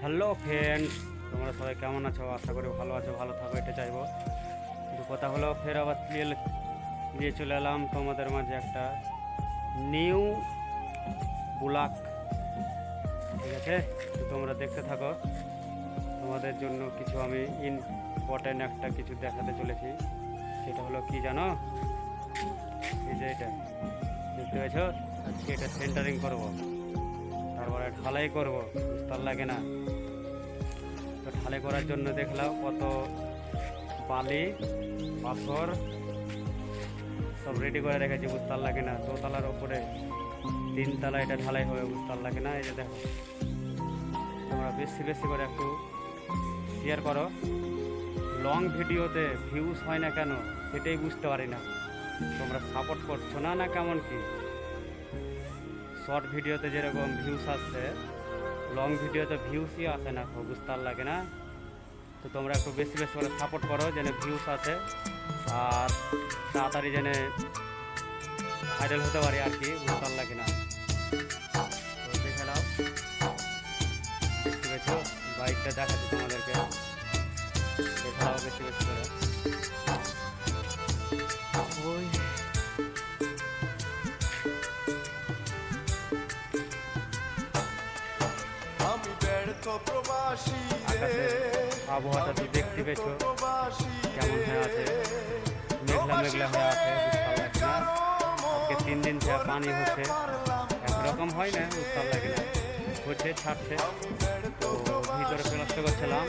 Hello friends তোমরা সবাই কেমন আছো? আশা করি ভালো আছো ভালো থাকো এটা চাইব। কিন্তু কথা হলো ফের আবার নিয়ে নিয়ে চলে এলাম তোমাদের মাঝে একটা নিউ ব্লক ঠিক আছে? তোমরা দেখতে থাকো। তোমাদের জন্য কিছু আমি ইম্পর্টেন্ট একটা কিছু দেখাতে চলেছি। সেটা হলো কি জানো? এই যে এটা। দেখতে পেয়েছ? আজকে এটা সেন্টারিং করব। তারপরে ঢালাই করব তার লাগে না। তো ঢালাই করার জন্য দেখলাম কত বালি, পাথর সব রেডি করে রেখেছি, বুঝতার লাগে না। দোতলার ওপরে তিনতলা এটা ঢালাই হবে, বুঝতার লাগে না। এই যে দেখো, তোমরা বেশি বেশি করে একটু শেয়ার করো। লং ভিডিওতে ভিউজ হয় না কেন, সেটাই বুঝতে পারি না। তোমরা সাপোর্ট করছ না না কেমন কি? শর্ট ভিডিওতে যেরকম ভিউস আসছে লং ভিডিওতে ভিউসই আসে না খুব বুঝতে লাগে না? তো তোমরা একটু বেশি বেশি করে সাপোর্ট করো, যেন ভিউস আসে, আর তাড়াতাড়ি যেন ভাইরাল হতে পারি আর কি বুঝতে লাগে না। দেখে নাও। বাইকটা দেখাচ্ছি তোমাদেরকে। দেখে বেশি বেশি করে। রে আবহাওয়াটা তুমি দেখতে পেয়েছ। কেমন হয়ে আছে? মেঘলা মেঘলা হয়ে আছে আজকে তিন দিন থেকে পানি হচ্ছে। একরকম হয় না, উত্তাল লাগে না। হচ্ছে ছাড়ছে। তো ভিতরে প্লাস্টার করছিলাম।